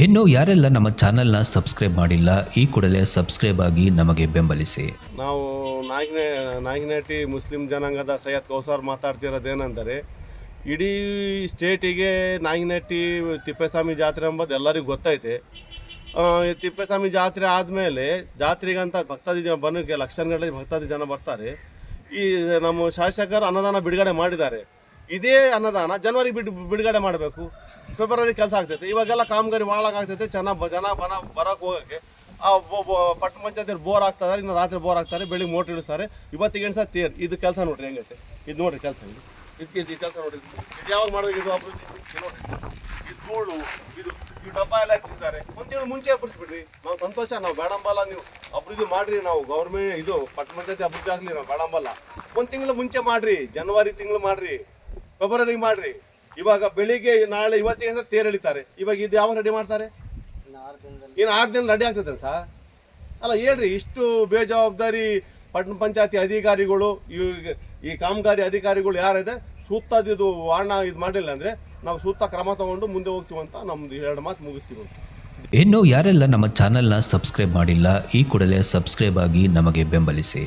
ಇನ್ನು ಯಾರೆಲ್ಲ ನಮ್ಮ ಚಾನೆಲ್ನ ಸಬ್ಸ್ಕ್ರೈಬ್ ಮಾಡಿಲ್ಲ, ಈ ಕೂಡಲೇ ಸಬ್ಸ್ಕ್ರೈಬ್ ಆಗಿ ನಮಗೆ ಬೆಂಬಲಿಸಿ. ನಾವು ನಾಯಕನೇ ನಾಯಕನಹಟ್ಟಿ ಮುಸ್ಲಿಂ ಜನಾಂಗದ ಸೈಯದ್ ಕೌಸಾರ್ ಮಾತಾಡ್ತಿರೋದೇನೆಂದರೆ, ಇಡೀ ಸ್ಟೇಟಿಗೆ ನಾಯಕನಹಟ್ಟಿ ತಿಪ್ಪೇಸ್ವಾಮಿ ಜಾತ್ರೆ ಎಂಬುದು ಎಲ್ಲರಿಗೂ ಗೊತ್ತೈತೆ. ತಿಪ್ಪೇಸ್ವಾಮಿ ಜಾತ್ರೆ ಆದಮೇಲೆ ಜಾತ್ರೆಗಂತ ಭಕ್ತಾದಿ ಜನ ಬನ್ನಕ್ಕೆ ಲಕ್ಷಗಟ್ಟಲೆ ಭಕ್ತಾದಿ ಜನ ಬರ್ತಾರೆ. ಈ ನಮ್ಮ ಶಾಸಕರು ಅನ್ನದಾನ ಬಿಡುಗಡೆ ಮಾಡಿದ್ದಾರೆ. ಇದೇ ಅನ್ನದಾನ ಜನವರಿ ಬಿಡ್, ಬಿಡುಗಡೆ ಮಾಡಬೇಕು. ಫೆಬ್ರವರಿ ಕೆಲಸ ಆಗ್ತೈತೆ. ಇವಾಗೆಲ್ಲ ಕಾಮಗಾರಿ ಆಗ್ತೈತೆ. ಚೆನ್ನಾಗಿ ಜನ ಬನ ಬರೋಕೆ ಹೋಗೋಕ್ಕೆ. ಆ ಪಟ್ಟಣ ಪಂಚಾಯತ್ ಬೋರ್ ಆಗ್ತದೆ ಇನ್ನು ರಾತ್ರಿ ಬೋರ್ ಆಗ್ತಾರೆ, ಬೆಳಿಗ್ಗೆ ಮೋಟ್ರ್ ಇಳಿಸ್ತಾರೆ ಇವತ್ತಿಗೆ ಸಹ ತೇರ್? ಇದು ಕೆಲಸ ನೋಡ್ರಿ ಹೆಂಗೈತೆ? ಇದು ನೋಡ್ರಿ ಕೆಲಸ ಇದು. ಇದಕ್ಕೆ ಇದು ಕೆಲಸ ನೋಡ್ರಿ. ಇದು ಯಾವಾಗ ಮಾಡಬೇಕು ಇದು ಅಭಿವೃದ್ಧಿ? ಇದು ಧೂಳು, ಇದು ಈ ಡಬ್ಬ ಎಲ್ಲ ಹಚ್ಚಿದ್ದಾರೆ. ಒಂದು ಮುಂಚೆ ಬಿಡಿಸ್ಬಿಡ್ರಿ. ನಾವು ಸಂತೋಷ, ನಾವು ಬೇಡಂಬಲ್ಲ, ನೀವು ಅಭಿವೃದ್ಧಿ ಮಾಡ್ರಿ, ನಾವು ಗೌರ್ಮೆಂಟ್ ಇದು ಪಟ್ಟಣ ಪಂಚಾಯತಿ ಅಭಿವೃದ್ಧಿ ಆಗಲಿ, ನಾವು ಬೇಡಂಬಲ್ಲ. ಒಂದು ತಿಂಗಳು ಮುಂಚೆ ಮಾಡ್ರಿ ಜನವರಿ ತಿಂಗಳು ಮಾಡ್ರಿ ಫೆಬ್ರವರಿ ಮಾಡ್ರಿ. ಇವಾಗ ಬೆಳಿಗ್ಗೆ, ನಾಳೆ, ಇವತ್ತಿಗೆ ತೇರ್ ಎಳಿತಾರೆ. ಇವಾಗ ಇದು ಯಾವಾಗ ರೆಡಿ ಮಾಡ್ತಾರೆ? ಇನ್ನು ಆರು ದಿನ ರೆಡಿ ಆಗ್ತದೆ ಸರ್ ಅಲ್ಲ, ಹೇಳ್ರಿ, ಇಷ್ಟು ಬೇಜವಾಬ್ದಾರಿ ಪಟ್ಟಣ ಪಂಚಾಯತಿ ಅಧಿಕಾರಿಗಳು, ಈ ಕಾಮಗಾರಿ ಅಧಿಕಾರಿಗಳು ಯಾರಿದೆ? ಸೂಕ್ತದಿದು ವಾಣ ಇದು ಮಾಡಿಲ್ಲ ಅಂದರೆ ನಾವು ಸೂಕ್ತ ಕ್ರಮ ತಗೊಂಡು ಮುಂದೆ ಹೋಗ್ತೀವಿ ಅಂತ ನಮ್ದು ಎರಡು ಮಾತು ಮುಗಿಸ್ತೀವಿ ಇನ್ನು ಯಾರೆಲ್ಲ ನಮ್ಮ ಚಾನೆಲ್ನ ಸಬ್ಸ್ಕ್ರೈಬ್ ಮಾಡಿಲ್ಲ, ಈ ಕೂಡಲೇ ಸಬ್ಸ್ಕ್ರೈಬ್ ಆಗಿ ನಮಗೆ ಬೆಂಬಲಿಸಿ.